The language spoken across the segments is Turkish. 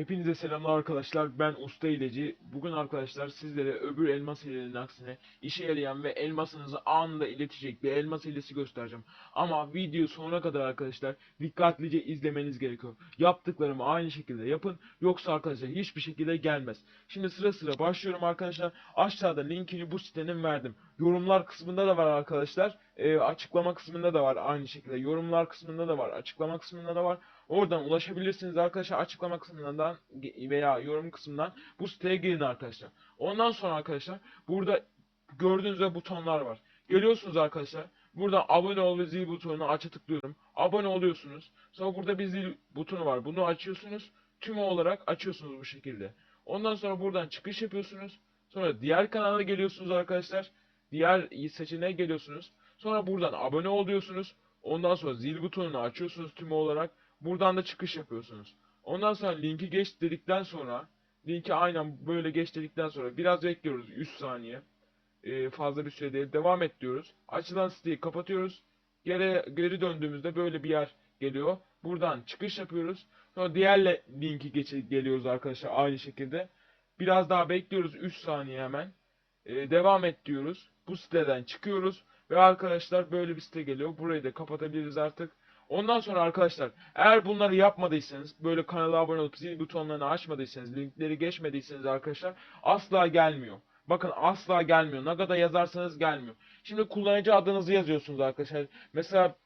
Hepinize selamlar arkadaşlar. Ben Usta İleci. Bugün arkadaşlar sizlere öbür elmas hilelerinin aksine işe yarayan ve elmasınızı anında iletecek bir elmas hilesi göstereceğim. Ama video sonuna kadar arkadaşlar dikkatlice izlemeniz gerekiyor. Yaptıklarımı aynı şekilde yapın. Yoksa arkadaşlar hiçbir şekilde gelmez. Şimdi sıra sıra başlıyorum arkadaşlar. Aşağıda linkini bu sitenin verdim. Yorumlar kısmında da var arkadaşlar. Ee, açıklama kısmında da var aynı şekilde. Yorumlar kısmında da var. Açıklama kısmında da var. Oradan ulaşabilirsiniz arkadaşlar açıklama kısmından veya yorum kısmından bu siteye girin arkadaşlar. Ondan sonra arkadaşlar burada gördüğünüz butonlar var. Geliyorsunuz arkadaşlar. Burada abone ol ve zil butonuna aça tıklıyorum. Abone oluyorsunuz. Sonra burada bir zil butonu var. Bunu açıyorsunuz. Tüm olarak açıyorsunuz bu şekilde. Ondan sonra buradan çıkış yapıyorsunuz. Sonra diğer kanala geliyorsunuz arkadaşlar. Diğer seçeneğe geliyorsunuz. Sonra buradan abone oluyorsunuz. Ondan sonra zil butonunu açıyorsunuz tüm olarak. Buradan da çıkış yapıyorsunuz. Ondan sonra linki geç dedikten sonra linki aynen böyle geç dedikten sonra biraz bekliyoruz 3 saniye. Ee, fazla bir süre değil. Devam et diyoruz. Açılan siteyi kapatıyoruz. Geri, geri döndüğümüzde böyle bir yer geliyor. Buradan çıkış yapıyoruz. Sonra diğer linki geç geliyoruz arkadaşlar aynı şekilde. Biraz daha bekliyoruz 3 saniye hemen. Ee, devam et diyoruz. Bu siteden çıkıyoruz. Ve arkadaşlar böyle bir site geliyor. Burayı da kapatabiliriz artık. Ondan sonra arkadaşlar eğer bunları yapmadıysanız böyle kanala abone olup zil butonlarını açmadıysanız linkleri geçmediyseniz arkadaşlar asla gelmiyor. Bakın asla gelmiyor. Nagada yazarsanız gelmiyor. Şimdi kullanıcı adınızı yazıyorsunuz arkadaşlar. Mesela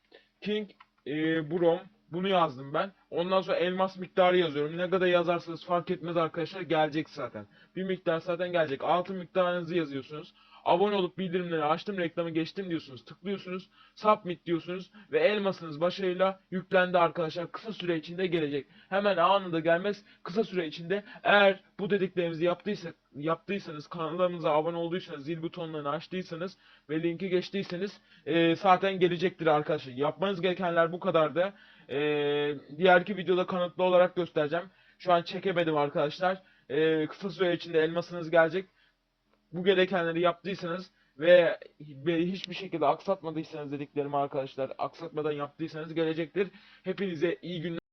King e, Brom bunu yazdım ben. Ondan sonra elmas miktarı yazıyorum. Ne kadar yazarsanız fark etmez arkadaşlar gelecek zaten. Bir miktar zaten gelecek. Altın miktarınızı yazıyorsunuz. Abone olup bildirimleri açtım reklamı geçtim diyorsunuz. Tıklıyorsunuz. Submit diyorsunuz. Ve elmasınız başarıyla yüklendi arkadaşlar. Kısa süre içinde gelecek. Hemen anında gelmez. Kısa süre içinde eğer bu dediklerimizi yaptıysa, yaptıysanız kanalımıza abone olduysanız zil butonlarını açtıysanız ve linki geçtiyseniz e, zaten gelecektir arkadaşlar. Yapmanız gerekenler bu kadardı. E, diğerki videoda kanıtlı olarak göstereceğim. Şu an çekemedim arkadaşlar. E, kısa süre içinde elmasınız gelecek bu gerekenleri yaptıysanız ve hiçbir şekilde aksatmadıysanız dediklerimi arkadaşlar aksatmadan yaptıysanız gelecektir. Hepinize iyi günler.